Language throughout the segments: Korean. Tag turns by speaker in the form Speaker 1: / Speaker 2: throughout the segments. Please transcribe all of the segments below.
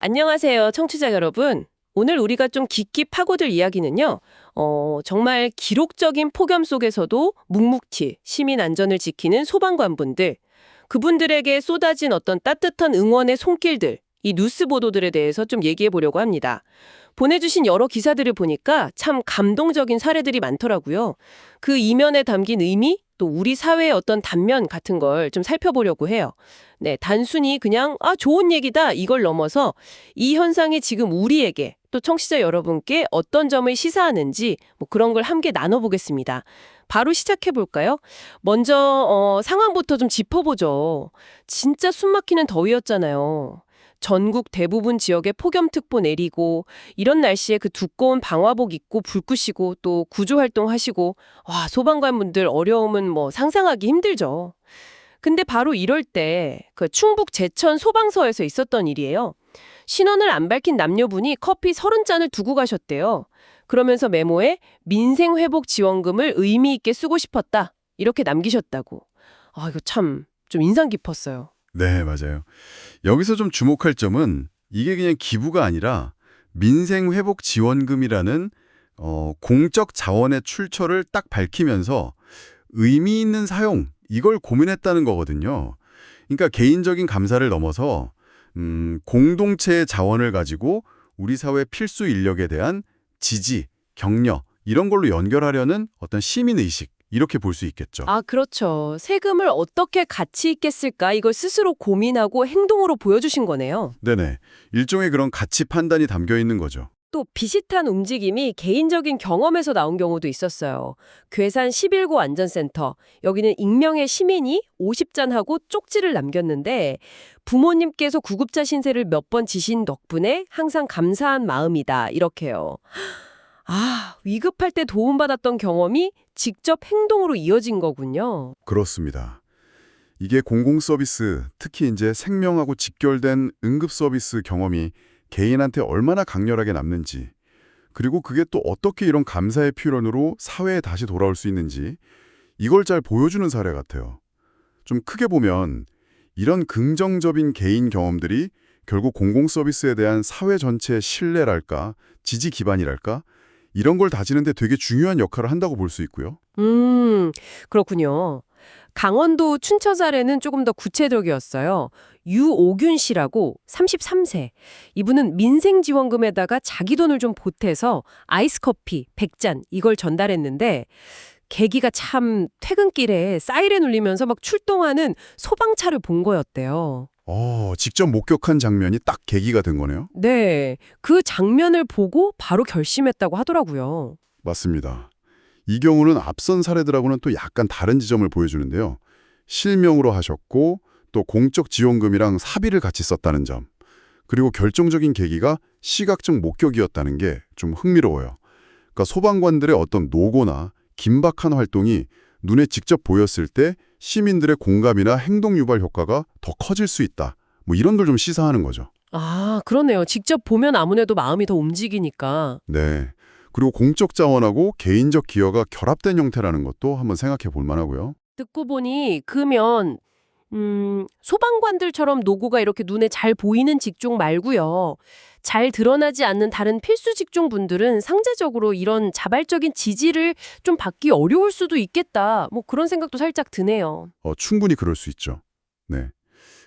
Speaker 1: 안녕하세요, 청취자 여러분. 오늘 우리가 좀 깊이 파고들 이야기는요, 어, 정말 기록적인 폭염 속에서도 묵묵히 시민 안전을 지키는 소방관분들, 그분들에게 쏟아진 어떤 따뜻한 응원의 손길들, 이 뉴스 보도들에 대해서 좀 얘기해 보려고 합니다. 보내주신 여러 기사들을 보니까 참 감동적인 사례들이 많더라고요. 그 이면에 담긴 의미, 또 우리 사회의 어떤 단면 같은 걸 좀 살펴보려고 해요. 네, 단순히 그냥 아 좋은 얘기다 이걸 넘어서 이 현상이 지금 우리에게 또 청취자 여러분께 어떤 점을 시사하는지 뭐 그런 걸 함께 나눠보겠습니다. 바로 시작해 볼까요? 먼저 어, 상황부터 좀 짚어보죠. 진짜 숨막히는 더위였잖아요. 전국 대부분 지역에 폭염특보 내리고 이런 날씨에 그 두꺼운 방화복 입고 불 끄시고 또 구조활동 하시고 와 소방관분들 어려움은 뭐 상상하기 힘들죠. 근데 바로 이럴 때 그 충북 제천 소방서에서 있었던 일이에요. 신원을 안 밝힌 남녀분이 커피 30잔을 두고 가셨대요. 그러면서 메모에 민생회복 지원금을 의미 있게 쓰고 싶었다. 이렇게 남기셨다고. 아, 이거 참 좀 인상 깊었어요.
Speaker 2: 네, 맞아요. 여기서 좀 주목할 점은 이게 그냥 기부가 아니라 민생 회복 지원금이라는 어, 공적 자원의 출처를 딱 밝히면서 의미 있는 사용, 이걸 고민했다는 거거든요. 그러니까 개인적인 감사를 넘어서 음, 공동체의 자원을 가지고 우리 사회 필수 인력에 대한 지지, 격려 이런 걸로 연결하려는 어떤 시민의식 이렇게 볼 수 있겠죠.
Speaker 1: 아, 그렇죠. 세금을 어떻게 가치 있게 쓸까 이걸 스스로 고민하고 행동으로 보여주신 거네요.
Speaker 2: 네네. 일종의 그런 가치 판단이 담겨 있는 거죠.
Speaker 1: 또 비슷한 움직임이 개인적인 경험에서 나온 경우도 있었어요. 괴산 11고 안전센터. 여기는 익명의 시민이 50잔하고 쪽지를 남겼는데 부모님께서 구급차 신세를 몇 번 지신 덕분에 항상 감사한 마음이다. 이렇게요. 아, 위급할 때 도움받았던 경험이 직접 행동으로 이어진 거군요.
Speaker 2: 그렇습니다. 이게 공공 서비스, 특히 이제 생명하고 직결된 응급 서비스 경험이 개인한테 얼마나 강렬하게 남는지, 그리고 그게 또 어떻게 이런 감사의 표현으로 사회에 다시 돌아올 수 있는지 이걸 잘 보여주는 사례 같아요. 좀 크게 보면 이런 긍정적인 개인 경험들이 결국 공공 서비스에 대한 사회 전체의 신뢰랄까, 지지 기반이랄까 이런 걸 다지는데 되게 중요한 역할을 한다고 볼 수 있고요.
Speaker 1: 음, 그렇군요. 강원도 춘천 사례는 조금 더 구체적이었어요. 유오균 씨라고 33세. 이분은 민생지원금에다가 자기 돈을 좀 보태서 아이스커피 100잔 이걸 전달했는데 계기가 참 퇴근길에 사이렌 울리면서 막 출동하는 소방차를 본 거였대요.
Speaker 2: 어, 직접 목격한 장면이 딱 계기가 된 거네요.
Speaker 1: 네, 그 장면을 보고 바로 결심했다고 하더라고요.
Speaker 2: 맞습니다. 이 경우는 앞선 사례들하고는 또 약간 다른 지점을 보여주는데요. 실명으로 하셨고 또 공적 지원금이랑 사비를 같이 썼다는 점. 그리고 결정적인 계기가 시각적 목격이었다는 게 좀 흥미로워요. 그러니까 소방관들의 어떤 노고나 긴박한 활동이 눈에 직접 보였을 때 시민들의 공감이나 행동 유발 효과가 더 커질 수 있다. 뭐 이런 걸 좀 시사하는 거죠.
Speaker 1: 아, 그러네요. 직접 보면 아무래도 마음이 더 움직이니까.
Speaker 2: 네. 그리고 공적 자원하고 개인적 기여가 결합된 형태라는 것도 한번 생각해 볼 만하고요.
Speaker 1: 듣고 보니 그러면 음, 소방관들처럼 노고가 이렇게 눈에 잘 보이는 직종 말고요. 잘 드러나지 않는 다른 필수 직종 분들은 상대적으로 이런 자발적인 지지를 좀 받기 어려울 수도 있겠다. 뭐 그런 생각도 살짝 드네요.
Speaker 2: 어, 충분히 그럴 수 있죠. 네.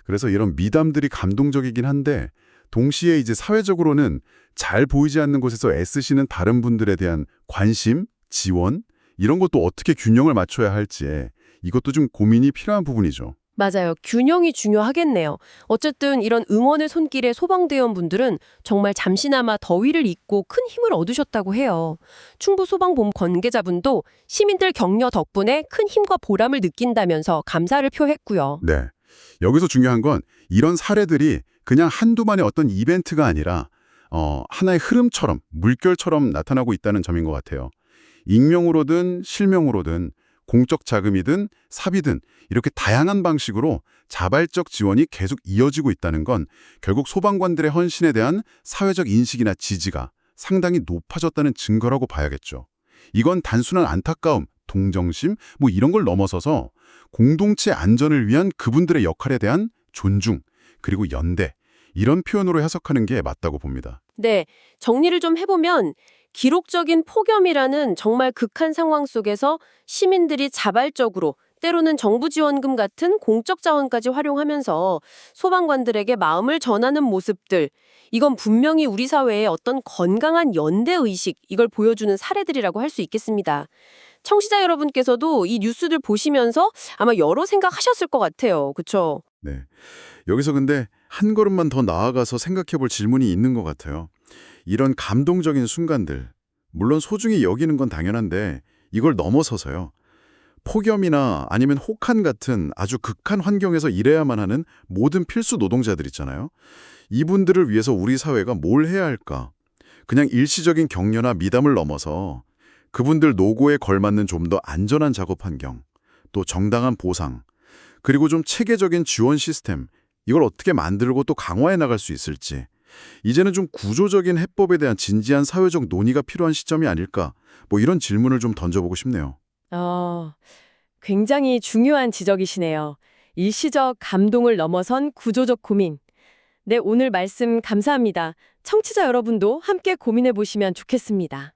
Speaker 2: 그래서 이런 미담들이 감동적이긴 한데 동시에 이제 사회적으로는 잘 보이지 않는 곳에서 애쓰시는 다른 분들에 대한 관심, 지원 이런 것도 어떻게 균형을 맞춰야 할지에 이것도 좀 고민이 필요한 부분이죠.
Speaker 1: 맞아요. 균형이 중요하겠네요. 어쨌든 이런 응원의 손길의 소방대원분들은 정말 잠시나마 더위를 잊고 큰 힘을 얻으셨다고 해요. 충북 소방본 관계자분도 시민들 격려 덕분에 큰 힘과 보람을 느낀다면서 감사를 표했고요.
Speaker 2: 네. 여기서 중요한 건 이런 사례들이 그냥 한두만의 어떤 이벤트가 아니라 어, 하나의 흐름처럼 물결처럼 나타나고 있다는 점인 것 같아요. 익명으로든 실명으로든 공적 자금이든 사비든 이렇게 다양한 방식으로 자발적 지원이 계속 이어지고 있다는 건 결국 소방관들의 헌신에 대한 사회적 인식이나 지지가 상당히 높아졌다는 증거라고 봐야겠죠. 이건 단순한 안타까움, 동정심 뭐 이런 걸 넘어서서 공동체 안전을 위한 그분들의 역할에 대한 존중 그리고 연대 이런 표현으로 해석하는 게 맞다고 봅니다.
Speaker 1: 네, 정리를 좀 해보면 기록적인 폭염이라는 정말 극한 상황 속에서 시민들이 자발적으로 때로는 정부 지원금 같은 공적 자원까지 활용하면서 소방관들에게 마음을 전하는 모습들, 이건 분명히 우리 사회의 어떤 건강한 연대 의식, 이걸 보여주는 사례들이라고 할 수 있겠습니다. 청취자 여러분께서도 이 뉴스들 보시면서 아마 여러 생각하셨을 것 같아요. 그렇죠?
Speaker 2: 네. 여기서 근데 한 걸음만 더 나아가서 생각해 볼 질문이 있는 것 같아요. 이런 감동적인 순간들, 물론 소중히 여기는 건 당연한데 이걸 넘어서서요. 폭염이나 아니면 혹한 같은 아주 극한 환경에서 일해야만 하는 모든 필수 노동자들 있잖아요. 이분들을 위해서 우리 사회가 뭘 해야 할까? 그냥 일시적인 격려나 미담을 넘어서 그분들 노고에 걸맞는 좀 더 안전한 작업 환경, 또 정당한 보상, 그리고 좀 체계적인 지원 시스템, 이걸 어떻게 만들고 또 강화해 나갈 수 있을지 이제는 좀 구조적인 해법에 대한 진지한 사회적 논의가 필요한 시점이 아닐까 뭐 이런 질문을 좀 던져보고 싶네요.
Speaker 3: 어, 굉장히 중요한 지적이시네요. 일시적 감동을 넘어선 구조적 고민. 네, 오늘 말씀 감사합니다. 청취자 여러분도 함께 고민해 보시면 좋겠습니다.